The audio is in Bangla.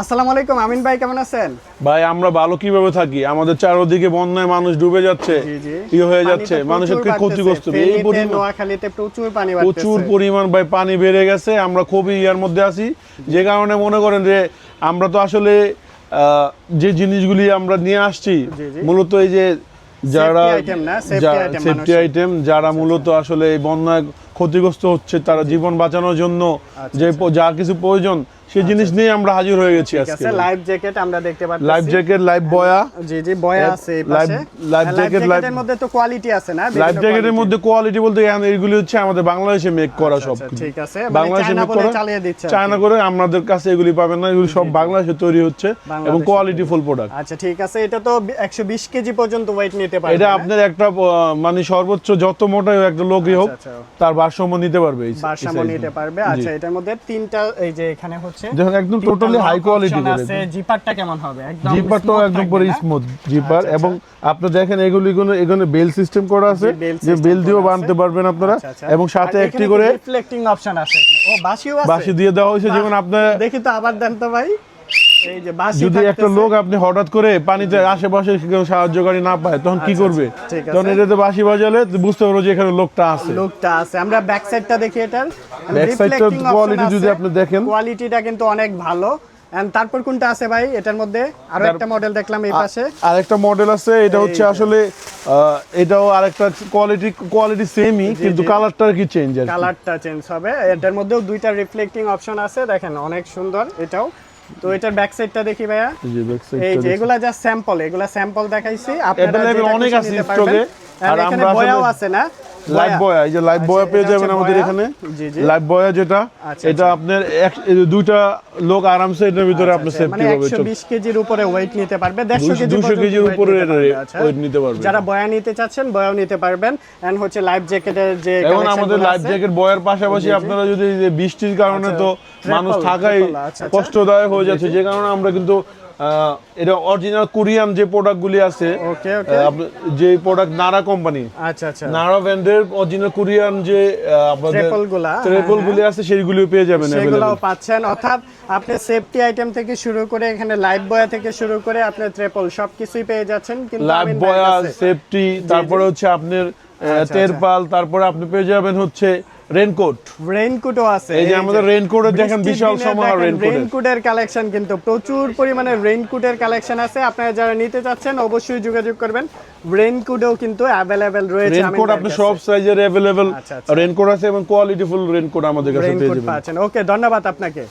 আসসালামু আলাইকুম আমিন ভাই কেমন আছেন? ভাই আমরা ভালো কীভাবে থাকি? আমাদের চারদিকে বন্যায় মানুষ ডুবে যাচ্ছে। ই হয়ে যাচ্ছে মানুষের কি ক্ষতিগ্রস্ত? এই নোয়াখালীতে প্রচুর পানি প্রচুর পরিমাণ ভাই পানি বেড়ে গেছে আমরা খুবই ইয়ার মধ্যে আছি। যে কারণে মনে করেন যে আমরা তো আসলে আহ, যে জিনিসগুলি আমরা নিয়ে আসছি। মূলত এই যে যারা সেফটি আইটেম যারা মূলত আসলে এই বন্যায় ক্ষতিগ্রস্ত হচ্ছে তারা জীবন বাঁচানোর জন্য আচ্ছা, যে যা কিছু প্রয়োজন সেই জিনিস নিয়ে আমরা হাজির হয়ে গেছি আজকে। লাইফ জ্যাকেট আমরা দেখতে পাচ্ছি লাইফ জ্যাকেট লাইফ বয়া জি জি বয়া আছে এই পাশে। আর জ্যাকেট, জ্যাকেটের মধ্যে তো কোয়ালিটি আছে না? জ্যাকেটের মধ্যে কোয়ালিটি বলতে এইগুলি হচ্ছে আমাদের বাংলাদেশে মেক করা আচ্ছা, সব আচ্ছা, ঠিক আছে। মানে বাংলাদেশে বলে করা চালিয়ে দিচ্ছে চায়না করে আমাদের কাছে এগুলি পাবেন না এগুলি সব বাংলাদেশে তৈরি হচ্ছে এবং কোয়ালিটি ফুল প্রোডাক্ট আচ্ছা ঠিক আছে। এটা তো একশো বিশ কেজি পর্যন্ত ওয়েট নিতে পারবে এটা আপনার একটা মানে সর্বোচ্চ যত মোটাই একটা লোকই হোক আচ্ছা, আচ্ছা। তার ভারসাম্য নিতে পারবে ভারসাম্য নিতে পারবে। আচ্ছা এটার মধ্যে তিনটা এই যে এখানে হচ্ছে। দেখুন একদম টোটালি হাই কোয়ালিটি আছে। জিপারটা কেমন হবে? একদম জিপারটাও একদম পুরো স্মুথ জিপার আচ্ছা, এবং আপনি দেখেন এগুলি কোনো- এখানে বেল সিস্টেম করা আছে। যে বেল দিয়েও বানতে পারবেন আপনারা। আচ্ছা, আচ্ছা। এবং সাথে একটি করে রিফ্লেক্টিং অপশন আছে। ও বাসিও আছে। বাসি দিয়ে দেওয়া হয়েছে যেমন আপনারা দেখি তো আবার দেন তো ভাই। যদি একটা লোক আপনি হঠাৎ করে পানিতে আশেপাশে কেউ সাহায্যকারী না পায় তখন কি করবে? আচ্ছা, ঠিক আছে। তখন এটাতে বাঁশি বাজালে বুঝতে পারব যে এখানে লোকটা আছে। লোকটা আছে। আমরা ব্যাক সাইডটা দেখি এটার। Side টার quality যদি আপনি দেখেন। কোয়ালিটিটা কিন্তু অনেক ভালো। তারপর কোনটা আছে ভাই? এটার মধ্যে আরও একটা মডেল দেখলাম এই পাশে। আরেকটা মডেল আছে। এটা হচ্ছে আসলে এটাও আরেকটা কোয়ালিটি কোয়ালিটি সেমই কিন্তু জি। কালারটা কি চেঞ্জ। কালারটা চেঞ্জ হবে। এটার মধ্যেও দুইটা রিফ্লেক্টিং অপশন আছে। দেখেন অনেক সুন্দর এটাও। তো এটার ব্যাক সাইডটা দেখি ভাইয়া এই যে। এগুলা জাস্ট স্যাম্পল এগুলা স্যাম্পল দেখাইছি আপনারা অনেক আছে। And আর আমরা বয়াও আছে না লাইভ বয়া। এই যে লাইভ আচ্ছা, বয়া পেয়ে যাবেন আমাদের এখানে। লাইভ বয়া যেটা আচ্ছা, এটা আপনার দুইটা লোক আরামসে এটার ভিতরে আপনি আচ্ছা, সেফটি মানে পাবে একশো বিশ কেজির উপরে ওয়েট নিতে পারবে দেড়শো দুশো- কেজি দুশো পর্যন্ত কেজির উপরে আচ্ছা। weight নিতে পারবে। যারা বয়া নিতে চাচ্ছেন বয়াও নিতে পারবেন এন্ড হচ্ছে লাইফ জ্যাকেটের যে collection আমাদের আছে, জ্যাকেট বয়ের পাশাপাশি আপনারা যদি বৃষ্টির কারণে আচ্ছা, তো মানুষ থাকাই আচ্ছা, আচ্ছা। কষ্টদায়ক হয়ে যাচ্ছে যে কারণে আমরা কিন্তু এটা অরিজিনাল কোরিয়ান যে প্রোডাক্টগুলি আছে ওকে ওকে যে প্রোডাক্ট নারা কোম্পানি আচ্ছা আচ্ছা। নারা ব্র্যান্ডের অরিজিনাল কোরিয়ান যে আপনাদের Triple গুলা, হ্যাঁ, ট্রেপল গুলি আছে সেইগুলিও পেয়ে যাবেন সেগুলোও পাচ্ছেন। অর্থাৎ আপনি সেফটি আইটেম থেকে শুরু করে এখানে লাইফ বয়া থেকে শুরু করে আপনি ট্রেপল সবকিছুই পেয়ে যাচ্ছেন কিন্তু লাইফ বয়া সেফটি তারপরে হচ্ছে আপনার। তেরপাল তারপরে আপনি পেয়ে যাবেন হচ্ছে রেনকোট রেইনকোটও আছে। এই যে আমাদের raincoat-এর দেখেন বিশাল সমাহার raincoat-এর। raincoat-এর কালেকশন কিন্তু প্রচুর পরিমাণে রেইনকোটের কালেকশন আছে। আপনারা যারা নিতে চাচ্ছেন অবশ্যই যোগাযোগ করবেন। রেইনকোটও কিন্তু অ্যাভেলেবেল রয়েছে রেনকোট আপনি সব সাইজের আচ্ছা, আচ্ছা। রেনকোট আছে এবং কোয়ালিটিফুল রেনকোট আমাদের কাছে পেয়ে যাবেন। ওকে ধন্যবাদ আপনাকে।